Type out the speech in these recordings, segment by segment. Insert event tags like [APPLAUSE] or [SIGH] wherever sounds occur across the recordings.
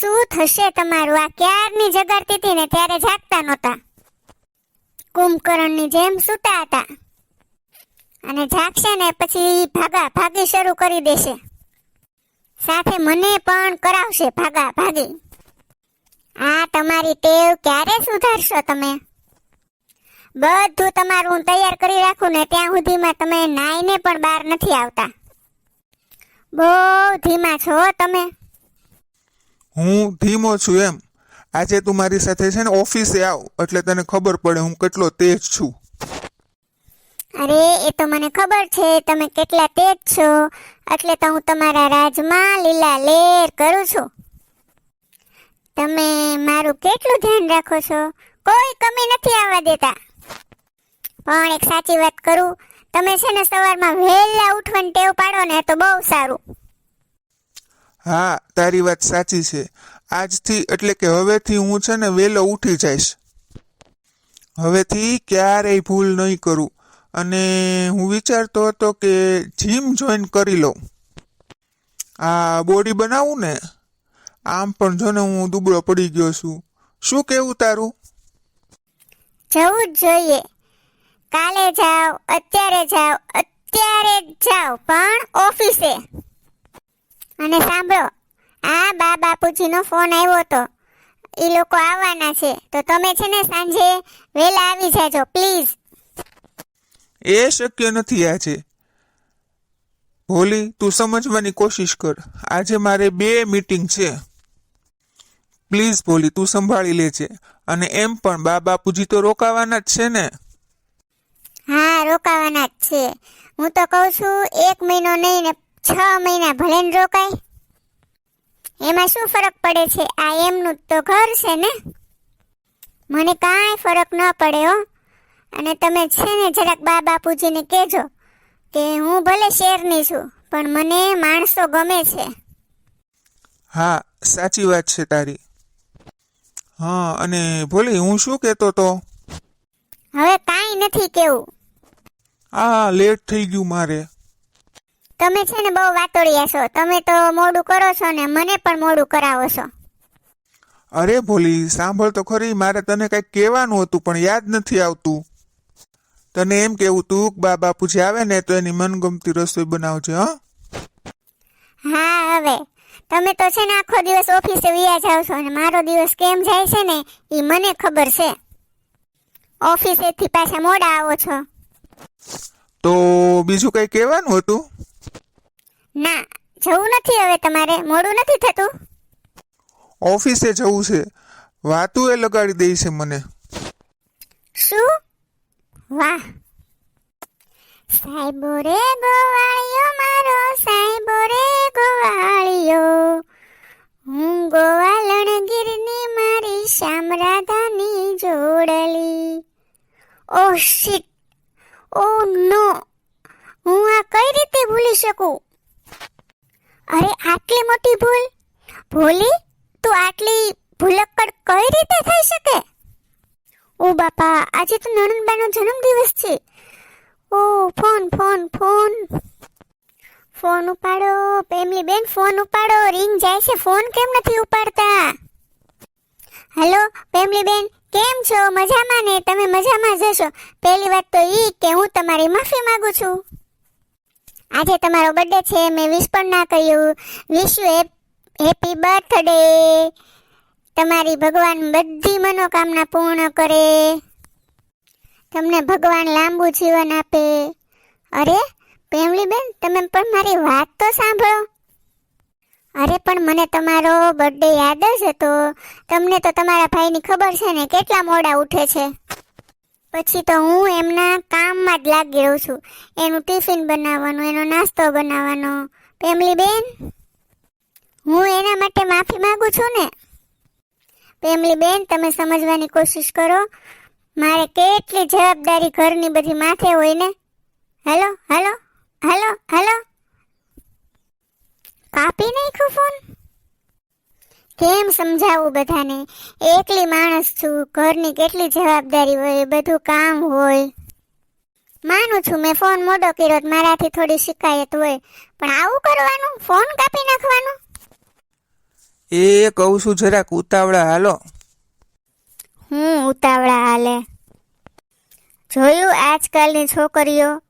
શું થશે તમારું? આ ક્યારની જગાડતી હતી ને? ત્યારે જાગતા નહોતા. કુંભકર્ણની જેમ સૂતા હતા. અને જાગશે ને પછી ભાગા ભાગી શરૂ કરી દેશે. સાથે મને પણ કરાવશે ભાગા ભાગી. આ તમારી ટેવ ક્યારે સુધારશો તમે? બધું તમારું હું તૈયાર કરી રાખું ને ત્યાં સુધીમાં તમે નાઈને પણ બહાર નથી આવતા. બહુ ધીમા છો તમે. હું ધીમો છું એમ. આજે તું મારી સાથે છે ને ઓફિસે આવ, એટલે તને ખબર પડે હું કેટલો તેજ છું. અરે, એ તો મને ખબર છે, તમે કેટલા તેજ છો, એટલે તો હું તમારા રાજમાં લીલા લેર કરું છું. તમે મારું કેટલું ધ્યાન રાખો છો? કોઈ કમી નથી આવવા દેતા. પણ એક સાચી વાત કરું, તમે છે ને સવારમાં વહેલા ઉઠવાની ટેવ પાડો ને તો બહુ સારું. હા, તારી વાત સાચી છે. આજથી એટલે કે હવેથી હું છે ને વહેલો ઉઠી જઈશ. હવેથી ક્યારેય ભૂલ નહીં કરું. અને હું વિચારતો હતો કે જીમ જોઈન કરી લઉં. આ બોડી બનાવું ને, આમ પણ જો ને હું દુબળો પડી ગયો છું. શું કેવું તારું? જવું જ જોઈએ. કાલે જાઓ અત્યારે જાઓ અત્યારે જ પણ ઓફિસે. અને સાંભળો આ બા બાપુજીનો ફોન આવ્યો હતો. એ લોકો આવવાના છે. તો તમે છે ને સાંજે વહેલા આવી જાજો પ્લીઝ. એ શક્ય નથી આજે. ભોલી તું સમજવાની કોશિશ કર. આજે મારે બે મીટિંગ છે. પ્લીઝ ભોલી તું સંભાળી લેજે. અને એમ પણ બા બાપુજી તો રોકાવાના જ છે ને. હા રોકાવાના જ છે. હું તો કહું છું એક મહિનો નહીં ને છ મહિના ભલે ને રોકાય. એમાં શું ફરક પડે છે? આ એમનું જ તો ઘર છે ને? મને કાંઈ ફરક ન પડે હો. અને તમે છે ને જરાક બા બાપુજીને કહેજો કે હું ભલે શેરની છું પણ મને માણસો ગમે છે. હા સાચી વાત છે તારી. હા અને ભોલી હું શું કહેતો તો? હવે કાંઈ નથી કેવું. આ લેટ થઈ ગયું મારે. તમે છે ને બહુ વાતોડિયા છો. તમે તો મોડું કરો છો ને મને પણ મોડું કરાવો છો. અરે ભોલી સાંભળ તો ખરી મારે તને કંઈક કહેવાનું હતું પણ યાદ નથી આવતું. તને એમ કેવું તું બાબા બા બાપુજી આવે ને તો એની મનગમતી રસોઈ બનાવજે હા? હા હવે. તમે તો છે ને આખો દિવસ ઓફિસે વિયા જાવ છો અને મારો દિવસ કેમ જાય છે ને એ મને ખબર છે. ઓફિસેથી પાછા મોડા આવો છો. તો બીજું કંઈ કહેવાનું હતું? ના જવું નથી હવે તમારે. મોડું નથી થતું? ઓફિસે જવું છે. વાતું એ લગાડી દઈ છે મને. શું? વાહ. સાહેબો રે ગોવાળિયો મારો સાહેબો રે ગોવાળિયો. હું ગોવાલણગીરની મારી શ્યામ રાધાની જોડલી. ઓહ શિટ. ઓ નો. હું આ કઈ રીતે ભૂલી શકું? અરે, આટલી મોટી ભૂલ? ભોલી, તું આટલી ભૂલક્કડ કઈ રીતે થઈ શકે? ઓ બાપા, આજે તો નણંદબાનો જન્મદિવસ છે. ઓ, ફોન ફોન ફોન. ફોન ઉપાડો પેમલી બેન ફોન ઉપાડો. રિંગ જાય છે, ફોન કેમ નથી ઉપાડતા? હેલો પેમલી બેન કેમ છો? મજામાં ને? તમે મજામાં જ હશો? પહેલી વાત તો ઈ કે હું તમારી માફી માંગુ છું. આજે તમારો બર્થડે છે, મેં વિશ પણ ના કહ્યું વિશ યુ હેપી બર્થડે તમારી ભગવાન બધી મનોકામના પૂર્ણ કરે. તમને ભગવાન લાંબુ જીવન આપે. અરે પેમલી બેન તમે પણ મારી વાત તો સાંભળો. અરે, પણ મને તમારો બર્થડે યાદ જ હતો. તમને તો તમારા ભાઈની ખબર છે ને, કેટલા મોડા ઉઠે છે. પછી તો હું એમના કામમાં જ લાગી રહું છું. એનું ટિફિન બનાવવાનું, એનો નાસ્તો બનાવવાનો. પેમલી બેન, હું એના માટે માફી માગું છું ને? પેમલી બેન, તમે સમજવાની કોશિશ કરો. મારે કેટલી જવાબદારી ઘરની બધી માથે હોય ને? Hello hello hello hello. કાપી નાખ્યો ફોન? કેમ સમજાવું બધાને? એકલી માણસ છું ઘરની કેટલી જવાબદારી હોય બધું કામ હોય. માનું છું મેં ફોન મોડો કર્યો તો મારાથી થોડી શિકાયત હોય. પણ આવું કરવાનું? ફોન કાપી નાખવાનું? એ કહું છું જરાક ઉતાવળા હાલો. હું ઉતાવળા હાલે? જોયું આજકાલની છોકરીઓ?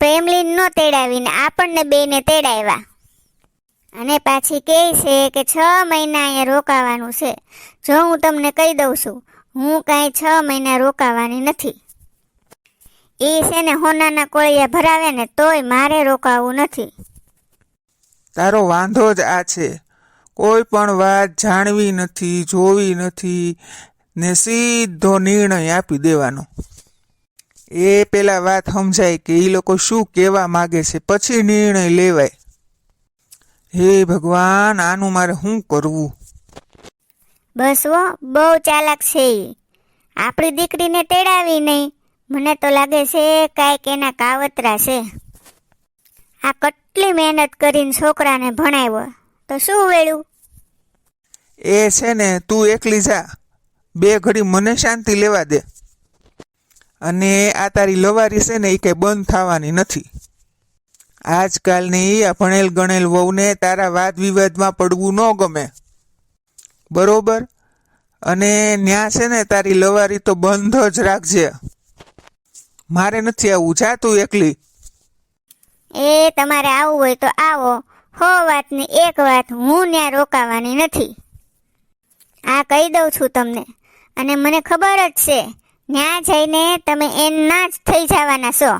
પ્રેમલીન ન તેડાવીને આપણને બેને તેડાવ્યા અને પાછી કહે છે કે છ મહિના અહીંયા રોકાવાનું છે. જો હું તમને કહી દઉં છું, હું કાંઈ છ મહિના રોકાવાની નથી. એ છે ને હોનાના કોળિયા ભરાવે ને તોય મારે રોકાવું નથી. તારો વાંધો જ આ છે. કોઈ પણ વાત જાણવી નથી, જોવી નથી, ને સીધો નિર્ણય આપી દેવાનો. એ પેલા વાત સમજાય કે એ લોકો શું કહેવા માગે છે, પછી નિર્ણય લેવાય. હે ભગવાન આનું મારે શું કરવું? બસ હો બહુ ચાલાક છે આપણી દીકરીને તેડાવી નહીં. મને તો લાગે છે કાંઈક એના કાવતરા છે. આ કેટલી મહેનત કરીને છોકરાને ભણાવ્યો. તો શું વેળ્યું એ છે ને તું એકલી જા. બે ઘડી મને શાંતિ લેવા દે. અને આ તારી લવારી છે ને એ કંઈ બંધ થવાની નથી. આજકાલની ભણેલ ગણેલ વહુને તારા વાદ વિવાદમાં પડવું ન ગમે. બરોબર? અને ન્યા છે ને તારી લવારી તો બંધ જ રાખજે. મારે નથી આવું જા તું એકલી. એ તમારે આવવું હોય તો આવો. હો વાતની એક વાત હું ત્યાં રોકાવાની નથી. આ કહી દઉં છું તમને. અને મને ખબર જ છે. ત્યાં જઈને તમે એના જ થઈ જવાના છો.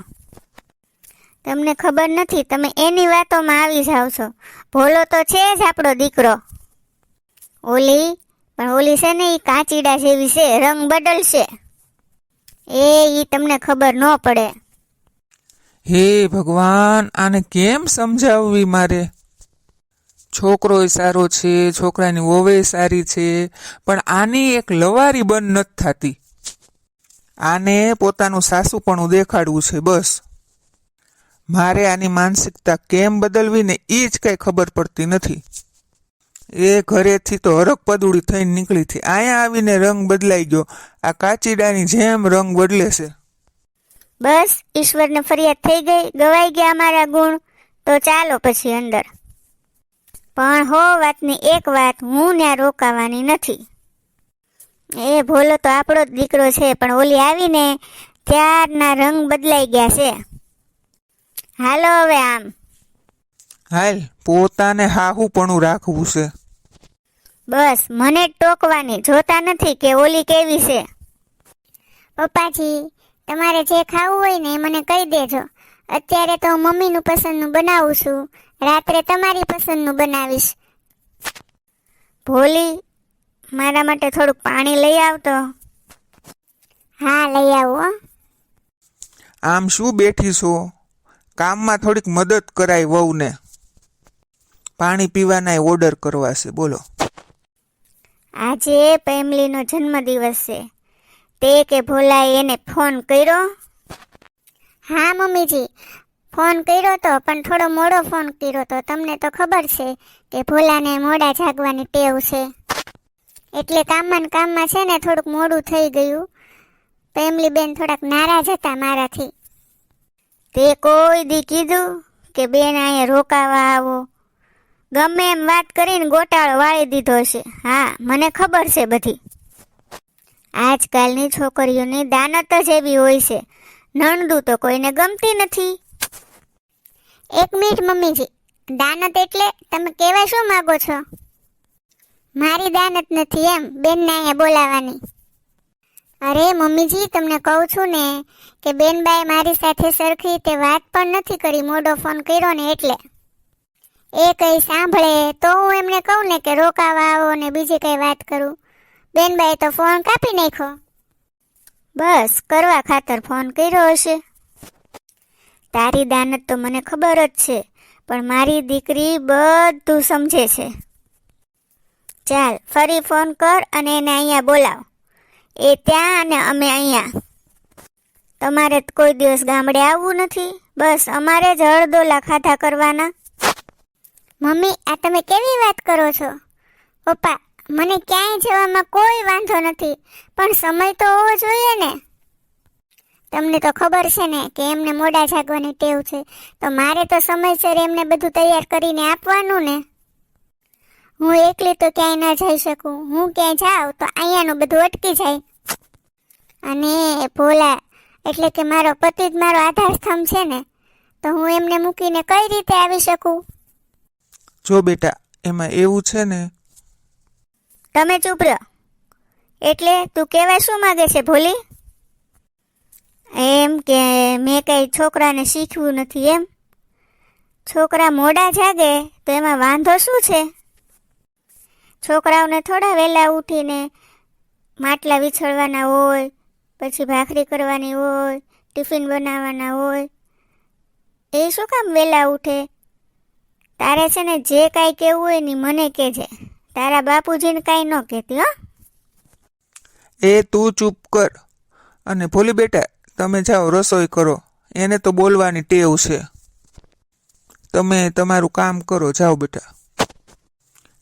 તમને ખબર નથી, તમે એની વાતોમાં આવી જાવ છો. ભોલો તો છે જ આપણો દીકરો. ઓલી, પણ ઓલી છે ને એ કાચીડા જેવી છે, રંગ બદલશે. એ ઈ તમને ખબર ન પડે. હે ભગવાન, આને કેમ સમજાવવી મારે? છોકરોય સારો છે, છોકરાની વહુએ સારી છે, પણ આની એક લવારી બંધ નથી થતી. આને પોતાનું સાસુપણું દેખાડવું છે, બસ. મારે આની માનસિકતા કેમ બદલવી ને એ જ કાંઈ ખબર પડતી નથી. એ ઘરેથી તો હરક પદુડી થઈને નીકળી હતી. અહીંયા આવીને રંગ બદલાઈ ગયો. આ કાચીડાની જેમ રંગ બદલે છે. બસ, ઈશ્વરને ફરિયાદ થઈ ગઈ. ગવાઈ ગયા મારા ગુણ. તો ચાલો પછી અંદર. પણ હો, વાતની એક વાત હું ત્યાં રોકાવાની નથી. એ ભોલો તો આપણો જ દીકરો છે, પણ ઓલી આવીને ત્યારના રંગ બદલાઈ ગયા છે. હાલો હવે આમ. હાલ પોતાને હાહુપણું રાખવું છે. બસ મને જ ટોકવાની જોતા નથી કે ઓલી કેવી છે. પપ્પાજી તમારે જે ખાવું હોય ને એ મને કહી દેજો. અત્યારે તો હું મમ્મીનું પસંદનું બનાવું છું. રાત્રે તમારી પસંદનું બનાવીશ. ભોલી મારા માટે થોડુંક પાણી લઈ આવતો. હા લઈ આવો આમ શું બેઠી છો? કામમાં થોડીક મદદ કરાય વહુને. પાણી પીવાના ઓર્ડર કરવા છે, બોલો. આજે પેમલીનો જન્મદિવસ છે. તે કે ભોલાએ એને ફોન કર્યો? હા, મમ્મીજી, ફોન કર્યો તો, પણ થોડો મોડો ફોન કર્યો તો, તમને તો ખબર છે કે ભોલાને મોડા જાગવાની ટેવ છે. એટલે કામમાં કામમાં છે ને, થોડુંક મોડું થઈ ગયું. પેમલી બેન થોડાક નારાજ હતા મારાથી. તે કોઈ દી કીધું કે બેન અહીંયા રોકાવા આવો. ગમે એમ વાત કરીને ગોટાળો વાળી દીધો છે. હા, મને ખબર છે બધી. આજકાલની છોકરીઓની દાનત જ એવી હોય છે. નણદું તો કોઈને ગમતી નથી. એક મિનિટ મમ્મીજી. દાનત એટલે તમે કહેવા શું માગો છો? મારી દાનત નથી એમ બેનને અહીંયા બોલાવવાની. અરે, મમ્મીજી, તમને કહું છું ને કે બેનબાએ મારી સાથે સરખી રીતે વાત પણ નથી કરી મોડો ફોન કર્યો ને એટલે. એ કઈ સાંભળે તો હું એમને કહું ને કે રોકાવા આવો ને બીજી કઈ વાત કરું. બેનબાએ તો ફોન કાપી નાખ્યો. બસ, કરવા ખાતર ફોન કર્યો હશે. તારી દાનત તો મને ખબર જ છે, પણ મારી દીકરી બધું સમજે છે. ચાલ, ફરી ફોન કર અને એને અહીંયા બોલાવ. એ ત્યાં અને અમે અહીંયા. તમારે કોઈ દિવસ ગામડે આવવું નથી. બસ અમારે જ હળદોલા ખાધા કરવાના. મમ્મી, આ તમે કેવી વાત કરો છો? પપ્પા, મને ક્યાંય જવામાં કોઈ વાંધો નથી, પણ સમય તો હોવો જોઈએ ને. તમને તો ખબર છે ને કે એમને મોડા જાગવાની ટેવ છે, તો મારે તો સમયસર એમને બધું તૈયાર કરીને આપવાનું ને. હું એકલી તો ક્યાંય ના જઈ શકું. હું ક્યાંય જાઉં તો અહીંયાનું બધું અટકી જાય. અને ભોલા એટલે કે મારો પતિ જ મારો આધાર સ્તંભ છે ને તો હું એમને મૂકીને કઈ રીતે આવી શકું? જો બેટા એમાં એવું છે ને. તમે ચૂપ રહો. એટલે તું કહેવા શું માંગે છે ભોલી? એમ કે મેં કઈ છોકરાને શીખવું નથી એમ. છોકરા મોડા જાગે તો એમાં વાંધો શું છે? છોકરાઓને થોડા વહેલા ઉઠીને માટલા વિછળવાના હોય પછી ભાખરી કરવાની હોય ટિફિન બનાવવાના હોય એ શું કામ વહેલા ઉઠે? તારે છે ને જે કાંઈ કહેવું હોય ને મને કહેજે. તારા બાપુજીને કાંઈ ન કહેતી હો. એ તું ચૂપ કર. અને ભોલી બેટા તમે જાઓ રસોઈ કરો. એને તો બોલવાની ટેવ છે. તમે તમારું કામ કરો જાઓ બેટા.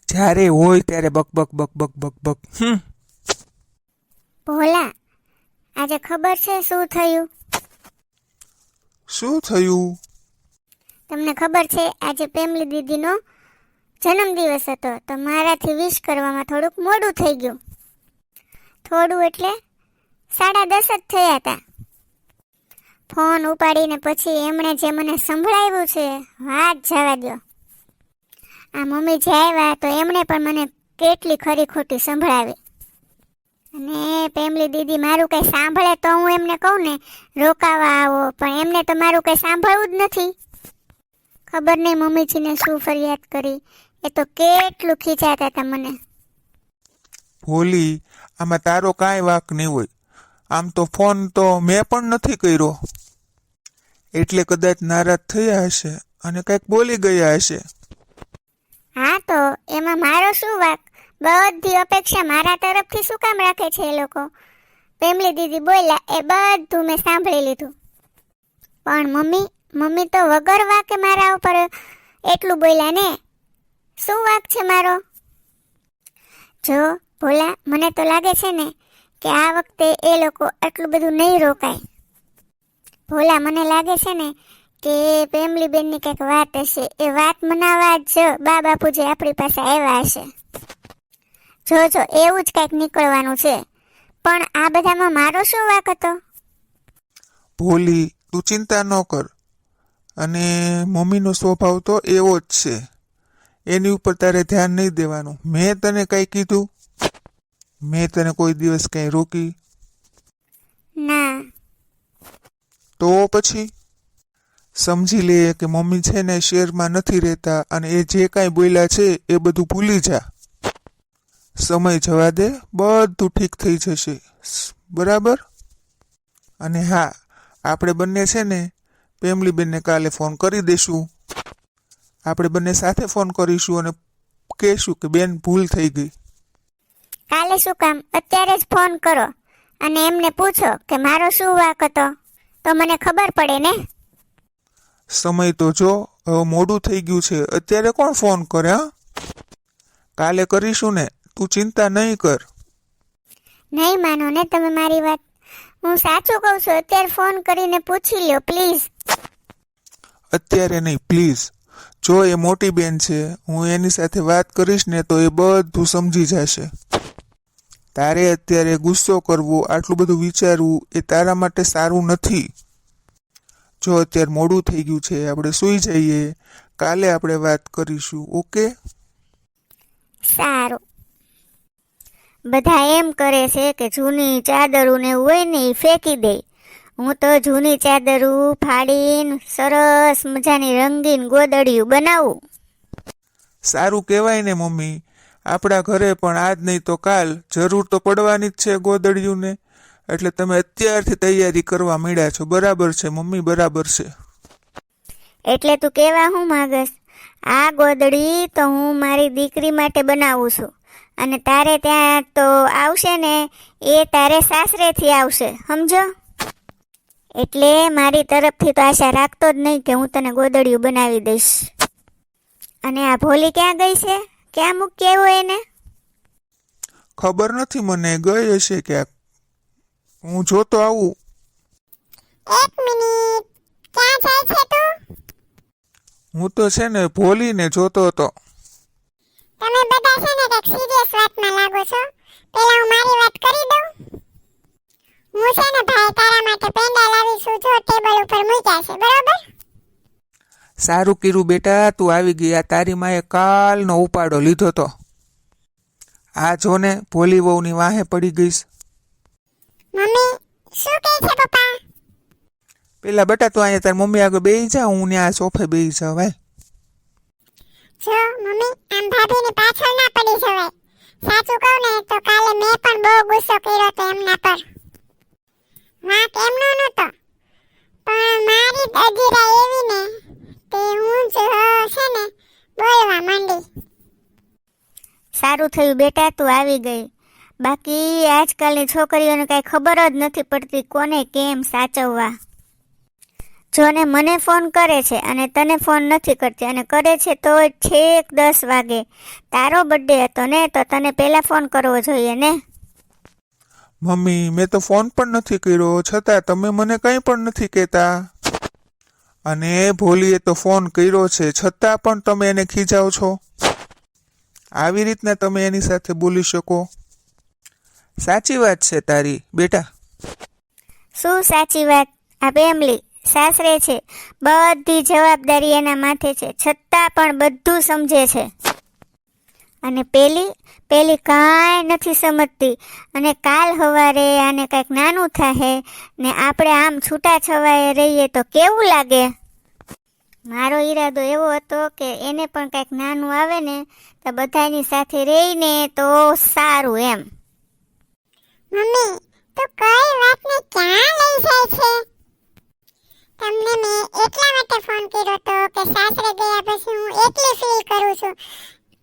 જ્યારે હોય ત્યારે બક બક બક બક બક બક. હમ. ભોલા આજે ખબર છે શું થયું? શું થયું? તમને ખબર છે આજે પેમલી દીદીનો જન્મદિવસ હતો તો મારાથી વિશ કરવામાં થોડુંક મોડું થઈ ગયું. થોડું એટલે સાડા દસ જ થયા હતા. ફોન ઉપાડીને પછી એમણે જે મને સંભળાવ્યું છે વાત જવા દો આ મમ્મી જે આવ્યા તો એમણે પણ મને કેટલી ખરી ખોટી સંભળાવી. અને પેમલી દીદી મારું કંઈ સાંભળે તો હું એમને કહું ને રોકાવા આવો. પણ એમને તો મારું કંઈ સાંભળવું જ નથી. ખબર નહીં મમ્મીજીને શું ફરિયાદ કરી. એ તો કેટલું ખીચાતા હતા મને. ભોલી આમાં તારો કાંઈ વાક નહીં હોય. આમ તો ફોન તો મેં પણ નથી કર્યો. એટલે કદાચ નારાજ થયા હશે અને કંઈક બોલી ગયા હશે. હા તો એમાં મારો શું વાક? બધી અપેક્ષા મારા તરફથી શું કામ રાખે છે એ લોકો? પેમલી દીદી બોલ્યા, એ બધું મેં સાંભળી લીધું. પણ મમ્મી મમ્મી તો વગર વાકે મારા ઉપર એટલું બોલ્યા ને? શું વાક છે મારો? જો, ભોલા, મને તો લાગે છે ને કે આ વખતે એ લોકો આટલું બધું નહીં રોકાય. ભોલા, મને લાગે છે ને કે પેમલી બેનની કંઈક વાત હશે. એ વાત મનાવવા જ બા બાપુજી આપણી પાસે આવ્યા હશે. જો જો એવું જ કંઈક નીકળવાનું છે. પણ આ બધામાં મારો શું વાક હતો? ભોલી તું ચિંતા ન કર. અને મમ્મીનો સ્વભાવ તો એવો જ છે. એની ઉપર તારે ધ્યાન નહીં દેવાનું. મેં તને કંઈ કીધું? મેં તને કોઈ દિવસ કંઈ રોકી? ના. તો પછી? સમજી લે કે મમ્મી છે ને શેરમાં નથી રહેતા અને એ જે કાંઈ બોલ્યા છે એ બધું ભૂલી જા. સમય જવા દે બધું ઠીક થઈ જશે. બરાબર? અને હા આપણે બંને છે ને પેમલી બેનને કાલે ફોન કરી દઈશું આપણે બંને સાથે ફોન કરીશું અને કહેશું કે બેન ભૂલ થઈ ગઈ. કાલે શું કામ? અત્યારે જ ફોન કરો અને એમને પૂછો કે મારો શું વાક હતો. તો મને ખબર પડે ને? સમય તો જો હવે મોડું થઈ ગયું છે. અત્યારે કોણ ફોન કરે હા? કાલે કરીશું ને. તું ચિંતા નહીં કર. નહીં માનો ને તમે મારી વાત હું સાચું કહું છું અત્યારે ફોન કરીને પૂછી લ્યો પ્લીઝ. અત્યારે નહીં પ્લીઝ. જો એ મોટી બેન છે હું એની સાથે વાત કરીશ ને તો એ બધું સમજી જશે. તારે અત્યારે ગુસ્સો કરવો આટલું બધું વિચારવું એ તારા માટે સારું નથી. જો અત્યારે મોડું થઈ ગયું છે આપણે સૂઈ જઈએ. કાલે આપણે વાત કરીશું ઓકે? સારું. બધા એમ કરે છે કે જૂની ચાદરું ને હોય ને એ ફેંકી દે. હું તો જૂની ચાદરું ફાડીને સરસ મજાની રંગીન ગોદડિયું બનાવું. સારું કહેવાય ને મમ્મી. આપણા ઘરે પણ આજ નહીં તો કાલ જરૂર તો પડવાની જ છે ગોદડિયુંને. એટલે તમે અત્યારથી તૈયારી કરવા માંડ્યા છો. બરાબર છે મમ્મી બરાબર છે. એટલે તું કેવા હું માગસ? આ ગોદડી તો હું મારી દીકરી માટે બનાવું છું. અને તારે ત્યાં તો આવશે ને એ તારે સાસરેથી આવશે સમજો? એટલે મારી તરફથી તો આશા રાખતો જ નહીં કે હું તને ગોદડિયું બનાવી દઈશ. અને આ ભોલી ક્યાં ગઈ છે? ક્યાં મૂકી આવ્યો એને? ખબર નથી મને ગઈ હશે ક્યાંક. હું જોતો આવું. એક મિનિટ. ક્યાં જાય છે તું? હું તો છે ને ભોલીને જોતો હતો. તમે બધા છે ને કંઈક સિરિયસ વાતમાં લાગો છો. પેલા હું મારી વાત કરી દઉં. હું છે ને ભાઈ તારા માટે પેંડા લાવીશું જો ટેબલ ઉપર મૂક્યા છે બરોબર? સારું કીરું બેટા તું આવી ગયા. તારી માએ કાલનો ઉપાડો લીધો તો. આ જો ને ભોલી વહુની વાહે પડી ગઈશ. મમ્મી શું કહે છે પપ્પા? પેલા બેટા તું અહીંયા તારી મમ્મી આગળ બેસી જા હું ત્યાં સોફે બેસી જા ભાઈ જો મમ્મી, આમ ભાભીની પાછળ ના પડી જવાય. સાચું કહું ને, તો કાલે મેં પણ બહુ ગુસ્સો કર્યો તો એમના પર. વાંક એમનો નહોતો. પણ મારી અજીરા એવી ને, તે હું જ છે ને, બોલવા માંડી. સારું થયું બેટા, તું આવી ગઈ. બાકી આજકાલની છોકરીઓને કાંઈ ખબર જ નથી પડતી કોને કેમ સાચવવા. જોને મને ફોન કરે છે અને તને ફોન નથી કરતી અને કરે છે તો છેક દસ વાગે. તારો બર્થડે હતો ને તો તને પહેલાં ફોન કરવો જોઈએ ને? મમ્મી મેં તો ફોન પણ નથી કર્યો. છતાં તમે મને કંઈ પણ નથી કહેતા. અને ભોલીએ તો ફોન કર્યો છે. છતાં પણ તમે એને ખીજાવ છો. આવી રીતના તમે એની સાથે બોલી શકો. સાચી વાત છે તારી. બેટા. શું સાચી વાત? આ ફેમિલી સાસરે છે. બધી જવાબદારી એના માથે છે. છતાં પણ બધું સમજે છે. અને પેલી પેલી કાંઈ નથી સમજતી. અને કાલ સવારે આને કંઈક નાનું થાહે ને આપણે આમ છૂટા છવાયે રહીએ તો કેવું લાગે? મારો ઈરાદો એવો હતો કે એને પણ કાંઈક નાનું આવે ને તો બધાની સાથે રહીને તો સારું એમ. મમ્મી, તો કઈ વાતને ક્યાં લઈ જાય છે? તમને મેં એટલા માટે ફોન કર્યો તો કે સાસરે ગયા પછી હું એકલી ફીલ કરું છું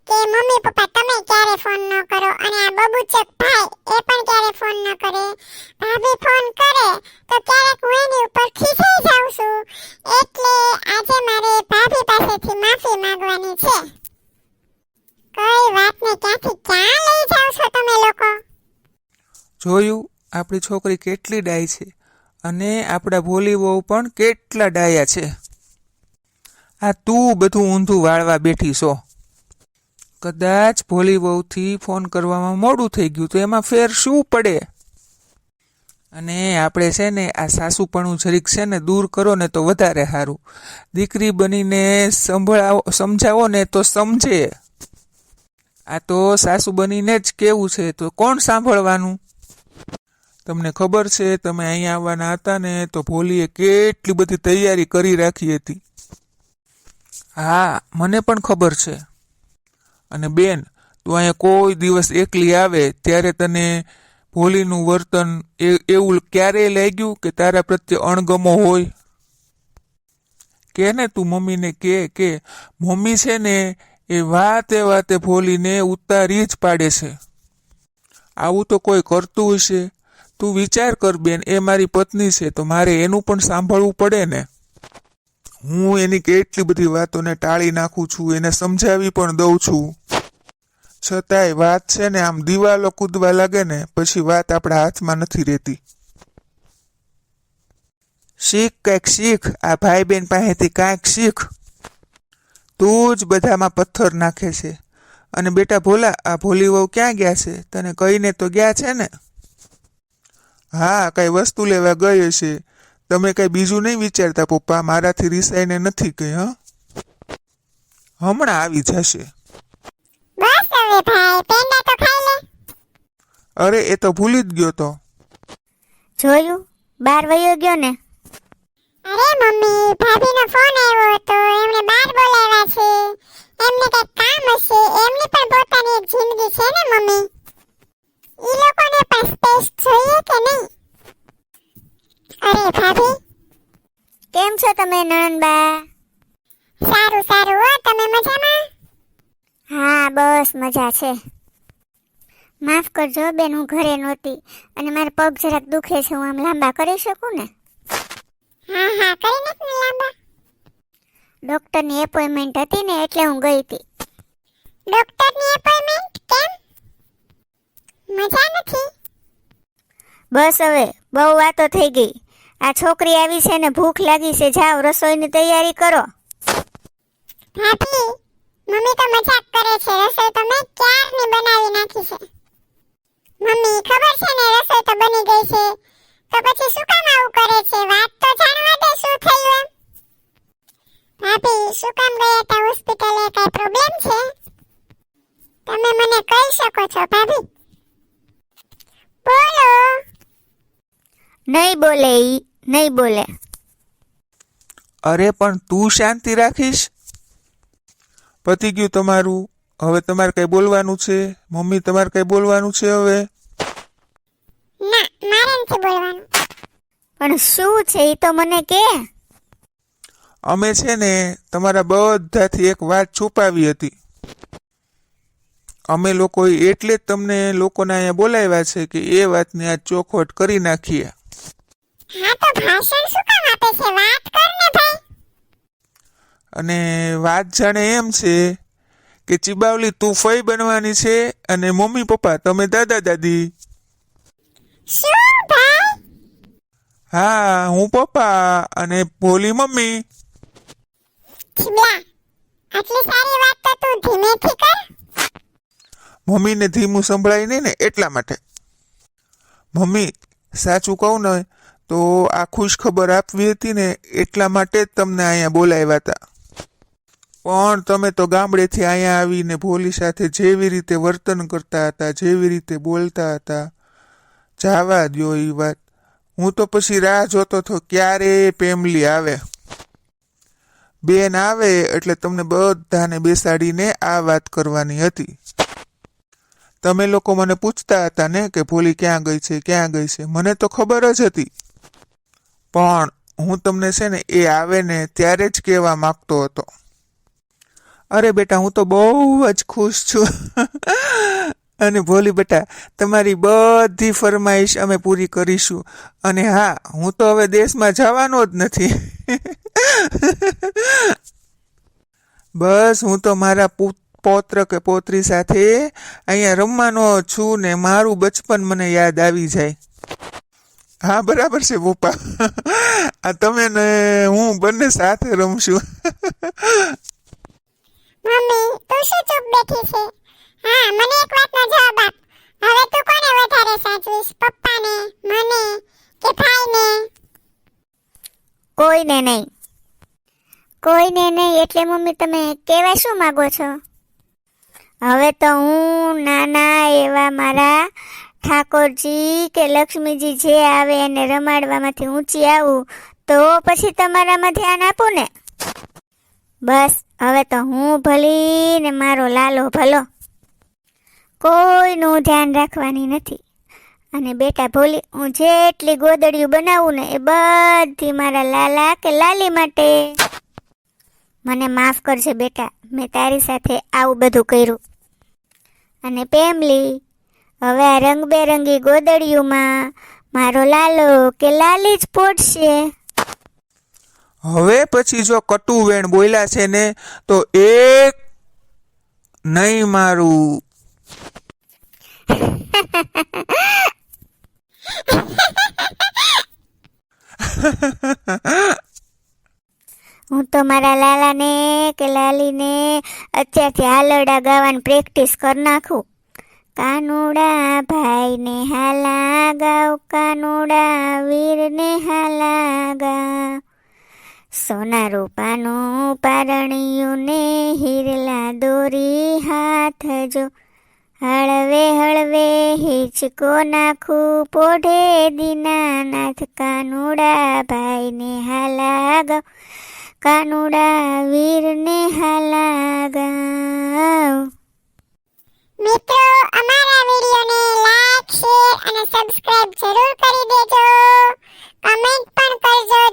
કે મમ્મી પપ્પા તમે ક્યારે ફોન ન કરો અને આ બબુચક ભાઈ એ પણ ક્યારે ફોન ન કરે. ભાભી ફોન કરે તો ક્યારેક હું એની ઉપર ખીસાઈ જાઉં છું. એટલે આજે મારે ભાભી પાસેથી માફી માંગવાની છે. કઈ વાતને ક્યાંથી ક્યાં લઈ જાવ છો તમે લોકો? જોયું, આપણી છોકરી કેટલી ડાય છે. અને આપણા વહુ પણ કેટલા ડાયા છે. આ તું બધું ઊંધું વાળવા બેઠી છો. કદાચ વહુથી ફોન કરવામાં મોડું થઈ ગયું તો એમાં ફેર શું પડે? અને આપણે છે ને આ સાસુપણું જરીક છે ને દૂર કરો ને તો વધારે સારું. દીકરી બનીને સંભળાવો, સમજાવો ને તો સમજે. આ તો સાસુ બનીને જ કેવું છે તો કોણ સાંભળવાનું? તમને ખબર છે, તમે અહીંયા આવવાના હતા ને, તો ભોલીએ કેટલી બધી તૈયારી કરી રાખી હતી. હા, મને પણ ખબર છે. અને બેન, તું અહીંયા કોઈ દિવસ એકલી આવે, ત્યારે તને ભોલીનું વર્તન એ, એવું ક્યારેય લાગ્યું કે તારા પ્રત્યે અણગમો હોય? કે ને તું મમ્મીને કે કે મમ્મી છે ને, એ વાતે વાતે ભોલીને ઉતારી જ પાડે છે. આવું તો કોઈ કરતું હશે? તું વિચાર કર બેન, એ મારી પત્ની છે, તો મારે એનું પણ સાંભળવું પડે ને. હું એની કેટલી બધી વાતોને ટાળી નાખું છું, એને સમજાવી પણ દઉં છું. છતાંય વાત છે ને, આમ દિવાલો કૂદવા લાગે ને, પછી વાત આપણા હાથમાં નથી રહેતી. શીખ કંઈક શીખ, આ ભાઈ બેન પાસેથી કાંઈક શીખ. તું જ બધામાં પથ્થર નાખે છે. અને બેટા ભોલા, આ ભોલી વહુ ક્યાં ગયા છે? તને કહીને તો ગયા છે ને? હા કઈ વસ્તુ લેવા ગઈ હશે? તમે કઈ બીજું નહીં વિચારતા પપ્પા મારાથી રિસાઈને નથી કઈ હા? હમણાં આવી જશે. બસ હવે ભાઈ પેંડા તો ખાઈ લે. અરે એ તો ભૂલી જ ગયો તો. જોયું? બાર વયો ગયો ને. અરે મમ્મી ભાભીનો ફોન આવ્યો હતો એમણે બાર બોલાવ્યા છે. એમને કઈ કામ હશે એમની પણ પોતાની એક જિંદગી છે ને મમ્મી? ઈ લોકોને પણ સ્પેસ જોઈએ કે નહીં? અરે ભાભી કેમ છો તમે નણંદબા સારું સારું. હો તમે મજામાં? હા બસ મજા છે. માફ કરજો બેન હું ઘરે નહોતી અને મારા પગ જરાક દુખે છે હું આમ લાંબા કરી શકું ને? હા હા કરી નાખ ને લાંબા. ડૉક્ટરની એપોઇન્ટમેન્ટ હતી ને એટલે હું ગઈ હતી. ડોક્ટરની એપોઇન્ટમેન્ટ કેમ? મજા નથી? બસ હવે, બહુ વાતો થઈ ગઈ. આ છોકરી આવી છે ને ભૂખ લાગી છે, જાઓ રસોઈની તૈયારી કરો. ભાભી, મમ્મી તો મજાક કરે છે, રસોઈ તો મેં ક્યારની બનાવી નાખી છે? મમ્મી, ખબર છે ને રસોઈ તો બની ગઈ છે? તો પછી શું કામ આવું કરે છે? વાત તો જાણવા દે શું થયું એમ? ભાભી, શું કામ ગયા હતા હોસ્પિટલે? કઈ પ્રોબ્લેમ છે? તમે મને કહી શકો છો, ભાભી? બોલો. નહીં બોલે ઈ નહીં બોલે. અરે પણ તું શાંતિ રાખીશ? પતી ગયું તમારું. હવે તમારે કઈ બોલવાનું છે? મમ્મી તમારે કઈ બોલવાનું છે હવે? ના મારે નથી બોલવાનું. પણ શું છે એ તો મને કે? અમે છે ને તમારા બધાથી એક વાત છુપાવી હતી. અમે લોકો એટલે જ તમને લોકોને અહીંયા બોલાવ્યા છે કે એ વાતની આ ચોખવટ કરી નાખીએ. હા તો ભાષણ શું કામ આપે છે? વાત કર ને ભાઈ. અને વાત જાણે એમ છે કે ચિબાવલી તું ફઈ બનવાની છે અને મમ્મી પપ્પા તમે દાદા દાદી. શું ભાઈ? હા હું પપ્પા અને ભોલી મમ્મી. છીબલા આટલી સારી વાત તો તું ધીમેથી કર. મમ્મીને ધીમું સંભળાય નહીં ને એટલા માટે. મમ્મી, સાચું કહું ને, તો આ ખુશ ખબર આપવી હતી ને એટલા માટે જ તમને અહીંયા બોલાવ્યા હતા. પણ તમે તો ગામડેથી અહીંયા આવીને ભોલી સાથે જેવી રીતે વર્તન કરતા હતા, જેવી રીતે બોલતા હતા. જાવા દ્યો એ વાત. હું તો પછી રાહ જોતો હતો ક્યારે પેમલી આવે. બેન આવે એટલે તમને બધાને બેસાડીને આ વાત કરવાની હતી. તમે લોકો મને પૂછતા હતા ને કે ભોલી ક્યાં ગઈ છે, ક્યાં ગઈ છે? મને તો ખબર જ હતી. પણ હું તમને છે ને એ આવે ને ત્યારે જ કહેવા માગતો હતો. અરે બેટા, હું તો બહુ જ ખુશ છું. અને ભોલી બેટા, તમારી બધી ફરમાઈશ અમે પૂરી કરીશું. અને હા, હું તો હવે દેશમાં જવાનો જ નથી. બસ, હું તો મારા પુત પૌત્ર કે પૌત્રી સાથે અહીંયા રમવાનો છું ને મારું બચપન મને યાદ આવી જાય. હા, બરાબર છે, પપ્પા. આ તમે ને હું બંને સાથે રમશું. મમ્મી, તું શું ચૂપ બેઠી છે? હા, મને એક વાતનો જવાબ આપ. હવે તું કોને વધારે સાચવીશ, પપ્પાને, મને કે ભાઈને? કોઈને નહીં. કોઈને નહીં, એટલે મમ્મી, તમે કહેવા શું માગો છો? હવે તો હું નાના એવા મારા ઠાકોરજી કે લક્ષ્મીજી જે આવે એને રમાડવામાંથી ઊંચી આવું, તો પછી તમારામાં ધ્યાન આપું ને? બસ, હવે તો હું ભલી ને મારો લાલો ભલો. કોઈનું ધ્યાન રાખવાની નથી. અને બેટા ભોલી, હું જેટલી ગોદડીયું બનાવું ને એ બધી મારા લાલા કે લાલી માટે. મને માફ કરજે બેટા, મેં તારી સાથે આવું બધું કર્યું. અને પેમલી. હવે આ રંગબેરંગી ગોદડિયુંમાં મારો લાલો કે લાલી જ પોટશે. હવે પછી જો કટુ વેણ બોલ્યા છે ને તો એક નહીં મારું. [LAUGHS] હું તો મારા લાલાને કે લાલીને અત્યારથી હાલરડા ગાવાની પ્રેક્ટિસ કરી નાખું. કાનુડા ભાઈને હાલા ગાવ, કાનુડા વીરને હાલા ગાવ સોના રૂપાનું પારણિયું ને હીરલા દોરી હાથ જો. હળવે હળવે હિચકો નાખું પોઢે દીનાનાથ. કાનુડા ભાઈને હાલા ગાવ. કાનુડા વીરને હલાગાવ મિત્રો અમારા વિડીયોને લાઈક શેર અને સબસ્ક્રાઇબ જરૂર કરી દેજો કમેન્ટ પણ કરજો